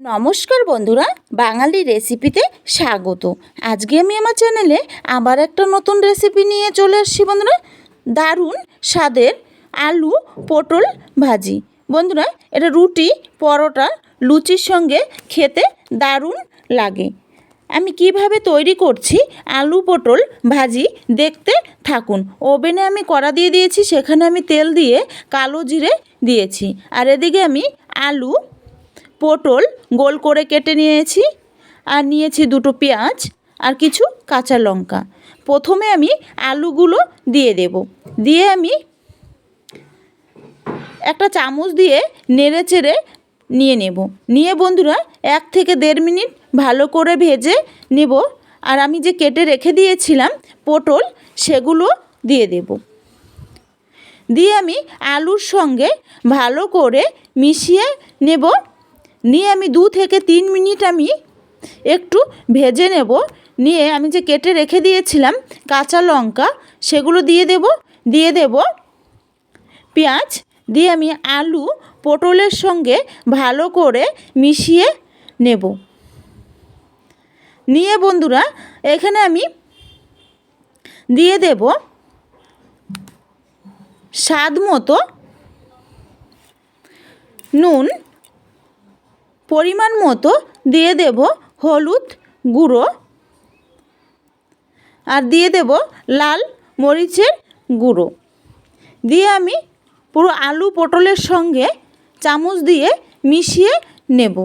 নমস্কার বন্ধুরা, বাঙালি রেসিপিতে স্বাগত। আজকে আমি আমার চ্যানেলে আবার একটা নতুন রেসিপি নিয়ে চলে আসছি বন্ধুরা। দারুণ স্বাদের আলু পটল ভাজি। বন্ধুরা, এটা রুটি, পরোটা, লুচির সঙ্গে খেতে দারুণ লাগে। আমি কীভাবে তৈরি করছি আলু পটল ভাজি দেখতে থাকুন। ওভেনে আমি কড়া দিয়ে দিয়েছি, সেখানে আমি তেল দিয়ে কালো জিরে দিয়েছি। আর এদিকে আমি আলু পটল গোল করে কেটে নিয়েছি আর নিয়েছি দুটো পেঁয়াজ আর কিছু কাঁচা লঙ্কা। প্রথমে আমি আলুগুলো দিয়ে দেব। দিয়ে আমি একটা চামচ দিয়ে নেড়ে চেড়ে নিয়ে নেব। নিয়ে বন্ধুরা এক থেকে দেড় মিনিট ভালো করে ভেজে নেব। আর আমি যে কেটে রেখে দিয়েছিলাম পটল, সেগুলো দিয়ে দেব। দিয়ে আমি আলুর সঙ্গে ভালো করে মিশিয়ে নেব। নিয়ে আমি দু থেকে তিন মিনিট আমি একটু ভেজে নেব। নিয়ে আমি যে কেটে রেখে দিয়েছিলাম কাঁচা লঙ্কা, সেগুলো দিয়ে দেব। দিয়ে দেব পেঁয়াজ। দিয়ে আমি আলু পটলের সঙ্গে ভালো করে মিশিয়ে নেব। নিয়ে বন্ধুরা, এখানে আমি দিয়ে দেব স্বাদ মতো নুন। পরিমাণ মতো দিয়ে দেব হলুদ গুঁড়ো আর দিয়ে দেব লাল মরিচের গুঁড়ো। দিয়ে আমি পুরো আলু পটলের সঙ্গে চামচ দিয়ে মিশিয়ে নেব।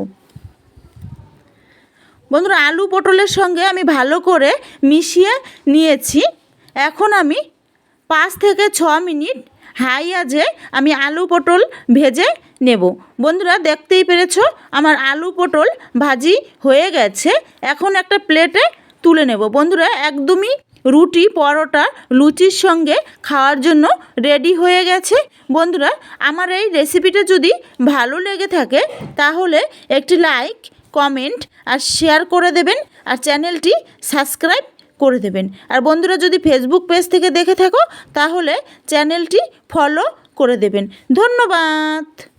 বন্ধুরা, আলু পটলের সঙ্গে আমি ভালো করে মিশিয়ে নিয়েছি। এখন আমি পাঁচ থেকে ছ মিনিট হাই আজে আমি আলু পটল ভেজে নেব। বন্ধুরা, দেখতেই পেরেছ, আমার আলু পটল ভাজি হয়ে গেছে। এখন একটা প্লেটে তুলে নেব। বন্ধুরা, একদমই রুটি, পরোটা, লুচির সঙ্গে খাওয়ার জন্য রেডি হয়ে গেছে। বন্ধুরা, আমার এই রেসিপিটা যদি ভালো লেগে থাকে, তাহলে একটি লাইক, কমেন্ট আর শেয়ার করে দেবেন। আর চ্যানেলটি সাবস্ক্রাইব করে দেবেন। আর বন্ধুরা, যদি ফেসবুক পেজ থেকে দেখে থাকো, তাহলে চ্যানেলটি ফলো করে দেবেন। ধন্যবাদ!